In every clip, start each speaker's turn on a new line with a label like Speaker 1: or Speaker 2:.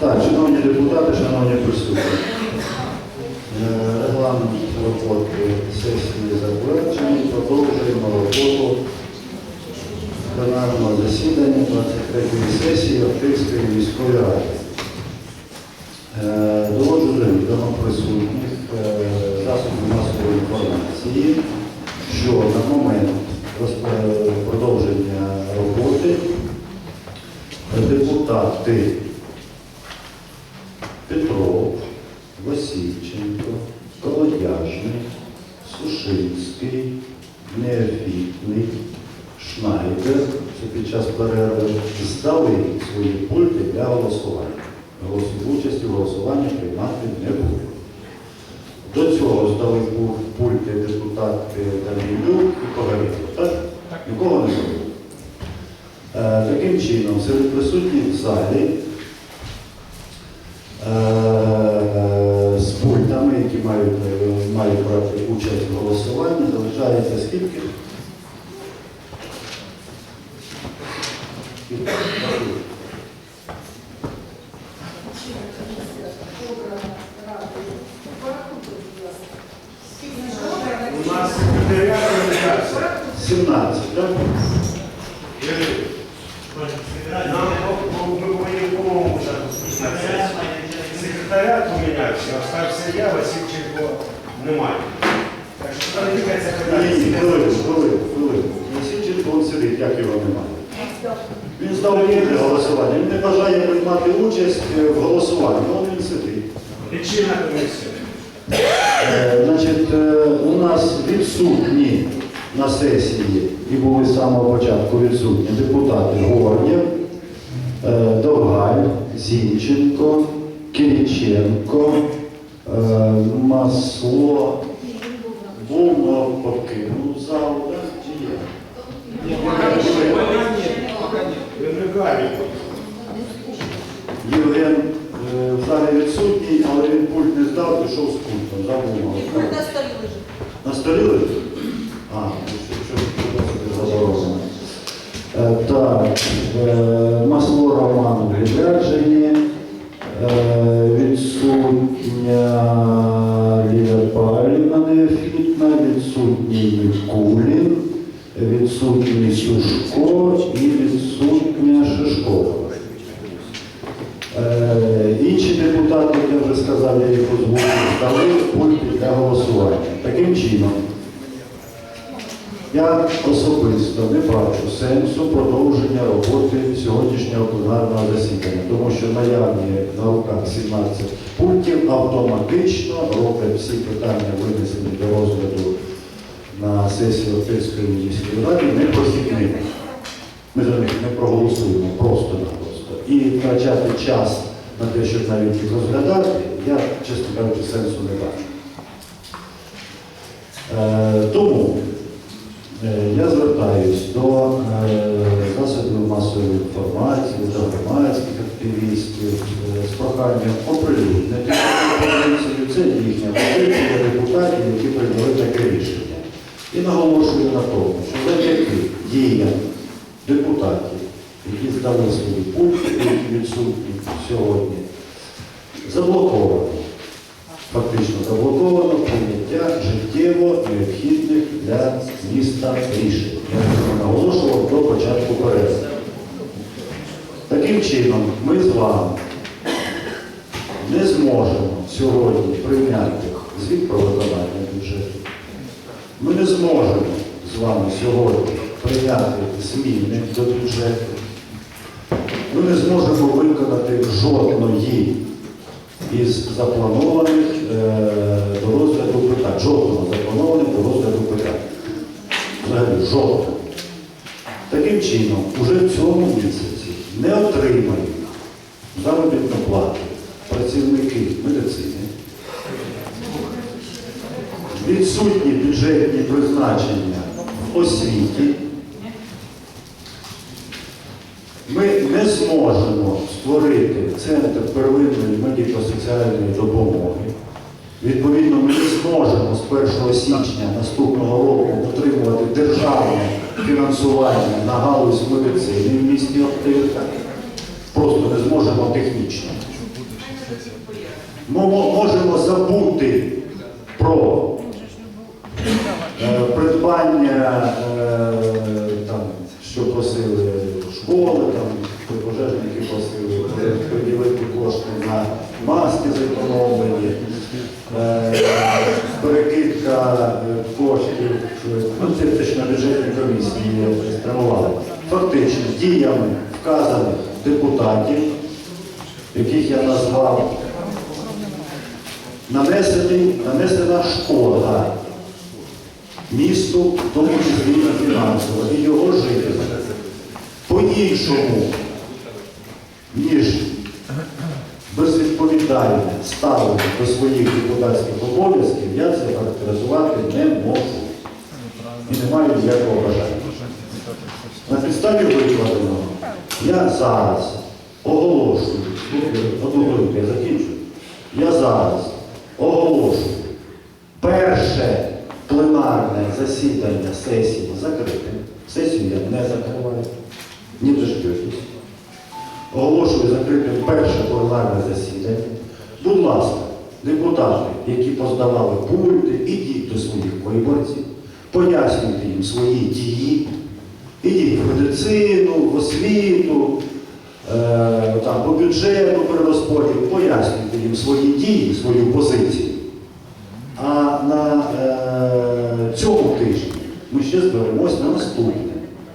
Speaker 1: Так, шановні депутати, шановні присутні. Е, Регламент роботи сесії завершений. Продовжуємо роботу пленарного засідання 23-ї сесії міської ради. Е, Доводжу до присутніх е, засобів масової інформації, що на момент е, продовження роботи депутати Шнайдер, під час перерви, здали свої пульти для голосування. Участі в голосуванні приймати не будуть. До цього здали пульти депутати Данилюк і Погорєв. Так? Нікого не забув. Е, Таким чином, серед присутніх в залі е, з пультами, які мають, е, мають брати участь в голосуванні, залишається? Скільки? 17, так?
Speaker 2: Нам по-моему уже остався я, Васильченко немає. Так що там тікається
Speaker 1: Ні, хвилину, хвилину, хвилину. Васильченко він сидить, як його немає. Він здав вільне голосування. Він не бажає приймати участь е, в голосуванні, але він сидить.
Speaker 2: Причина комісія.
Speaker 1: Е, Значить, е, у нас відсутні на сесії і були з самого початку відсутні депутати Горнєв, е, Довгаль, Зінченко, Кириченко, е, Масло. Но покинув зал? Чи є? Євген е, в залі відсутній, не пішов з пунктом, забув.
Speaker 3: На столі лежить.
Speaker 1: На столі лежить? Сказав, я їх озвучив, здали пульти для голосування. Таким чином, я особисто не бачу сенсу продовження роботи сьогоднішнього пленарного засідання, тому що наявні на руках 17 пунктів автоматично роблять всі питання, винесені до розгляду на сесії Охтирської міської ради, непрохідними. Ми за них не проголосуємо просто-напросто. І втрачати час на те, щоб навіть їх розглядати, я, чесно кажучи, сенсу не бачу. Е, тому е, я звертаюсь до е, засобів масової інформації, до громадських активістів е, з проханням оприлюднити позицію. Це їхня позиція депутатів, які прийняли таке рішення. І наголошую на тому, що завдяки діям депутатів, які здали свої пункти, які відсутні сьогодні, заблоковано, фактично заблоковано життєво необхідних для міста рішень. Наголошував до початку перегляду. Таким чином, ми з вами не зможемо сьогодні прийняти звіт про виконання бюджету. Ми не зможемо з вами сьогодні прийняти зміни до бюджету. Ми не зможемо виконати жодної із запланованих до розгляду питань. Жодного запланованих до розгляду питань. Взагалі жодного. Таким чином, уже в цьому місяці не отримають заробітну плату працівники медицини, відсутні бюджетні призначення в освіті ми не зможемо створити центр первинної медико-соціальної допомоги. Відповідно, ми не зможемо з 1 січня наступного року отримувати державне фінансування на галузь медицини в місті Охтирка. Просто не зможемо технічно. Ми можемо забути про е, придбання, е, там, що просили школи, там, пожежники просили приділити кошти на маски зекономлені, перекидка е, коштів, е, ну на бюджетній комісії спрямували. Фактично діями вказаних депутатів, яких я назвав, нанесений, нанесена шкода місту, в тому числі і фінансово, і його жителям. По-іншому, ніж безвідповідальне ставлення до своїх депутатських обов'язків, я це характеризувати не можу. І не маю ніякого бажання. На підставі викладеного я зараз оголошую, одну хвилинку, я закінчу. Я зараз оголошую перше пленарне засідання сесії закритим. Сесію я не закриваю, не дождетесь. Оголошую закритим перше пленарне засідання. Будь ласка, депутати, які поздавали пульти, ідіть до своїх виборців, пояснюйте їм свої дії, ідіть в медицину, в освіту, е, там, по бюджету перерозподіл, пояснюйте їм свої дії, свою позицію. А на е, цьому тижні ми ще зберемось на наступне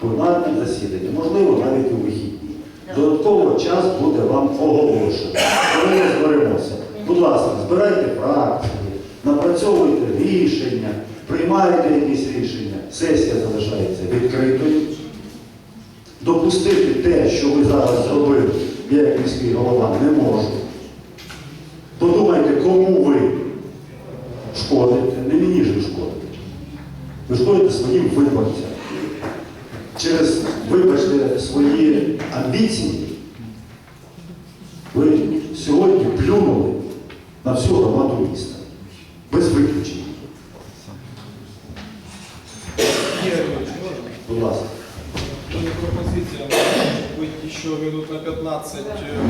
Speaker 1: пленарне засідання, можливо, навіть у вихідні. Додатково час буде вам оголошено. Коли ми зберемося, будь ласка, збирайте фракції, напрацьовуйте рішення, приймайте якісь рішення. Сесія залишається відкритою. Допустити те, що ви зараз зробили, я як міський голова не можу. Подумайте, кому ви шкодите, не мені ж ви шкодите. Ви шкодите своїм виборцям. Через, вибачте, свої амбіції ви сьогодні плюнули на всю громаду міста. Без виключення. Будь ласка.
Speaker 3: Мне пропозиция может быть еще минут на 15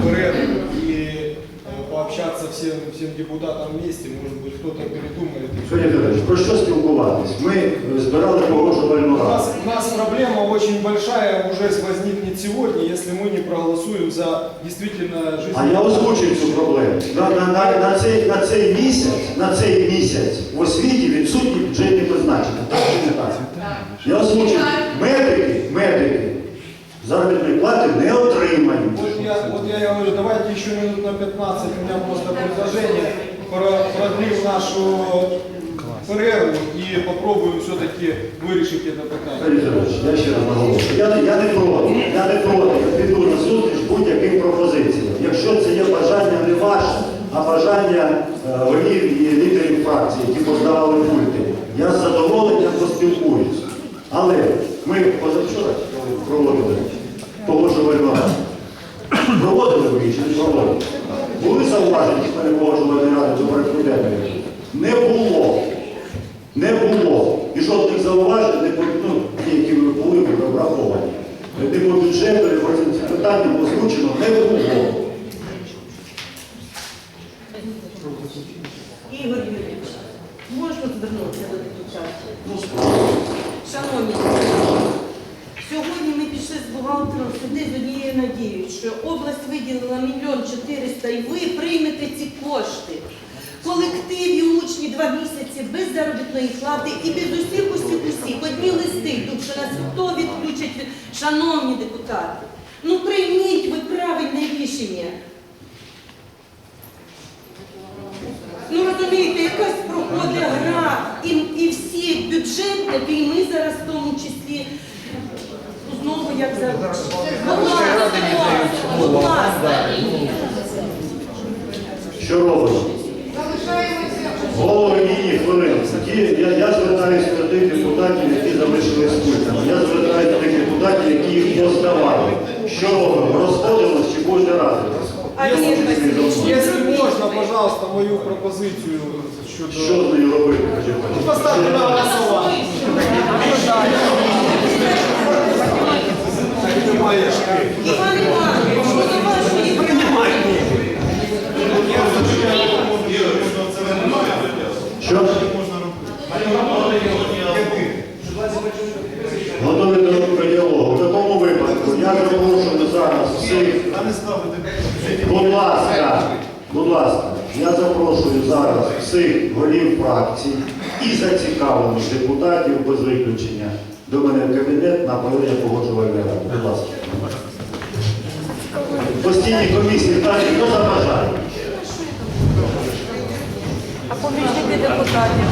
Speaker 3: перерыв и э, пообщаться всем, всем депутатам вместе, может быть кто-то передумает. и
Speaker 1: Сьогодні Федорович, про що спілкуватись? Ми е, збирали погоджувальну
Speaker 3: У
Speaker 1: раду.
Speaker 3: нас, у нас проблема очень большая уже возникнет сегодня, если мы не проголосуем за действительно жизнь.
Speaker 1: А я озвучив цю проблему. На, на, на, на, цей, на цей місяць, на цей місяць в освіті відсутні бюджетні призначення. Так чи не так? Я озвучив. Медики, медики заробітної плати не отримають.
Speaker 3: Вот я, говорю, давайте еще минут на 15, у меня просто предложение, про- продлим нашу перерву и попробуем все-таки вырішить это питание.
Speaker 1: Я ще раз наголошую. Я, я не проти, я не проти. Я піду на зустріч будь-яким пропозиціям. Якщо це є бажання не ваше, а бажання е, голів і лідерів фракції, які поздавали пульти, я з задоволенням поспілкуюся. Але ми позавчора проводили погоджувальну раду. Чи не проводили? Були зауваження погоджувальної ради до порядку денного? Не було. Не було. І жодних зауважень, не ну, ті, які ви були, були враховані. Не по бюджету, і потім це питання озвучено не було.
Speaker 4: Ігор Юрійович, можна звернутися до депутатів?
Speaker 1: Ну, справді.
Speaker 4: Шановні, сьогодні ми пішли з бухгалтером сюди з однією надією, що область виділила мільйон чотириста і ви приймете ці кошти. Колектив і учні два місяці без заробітної плати і без усіх усіх усіх. Одні листи йдуть, що нас хто відключить шановні депутати. Ну прийміть ви правильне рішення. Ну розумієте, якась проходить гра, і, і всі бюджетники, і ми зараз в тому числі як ласка.
Speaker 1: Що робимо? Голови ні, ні, хвилину. Я, я звертаюся до тих депутатів, які залишились культами. Я звертаю до тих депутатів, які їх роздавали. Що робимо? Розходимось чи кожен раз?
Speaker 4: А ні,
Speaker 3: Если можно, пожалуйста, мою пропозицію щодо...
Speaker 1: Що з нею робити?
Speaker 3: Ну? Поставте на голосування. Приймаєш.
Speaker 4: Іван Іванович, ну до вашої
Speaker 1: Що? Готові до діалогу. В такому випадку я запрошую зараз всіх. Будь ласка, будь ласка, я запрошую зараз всіх голів фракцій і зацікавлених депутатів без виключення до мене в кабінет на проведення погоджувальної ради. Будь ласка. Постійні комісії, так, хто заважає?
Speaker 5: А помічники депутатів.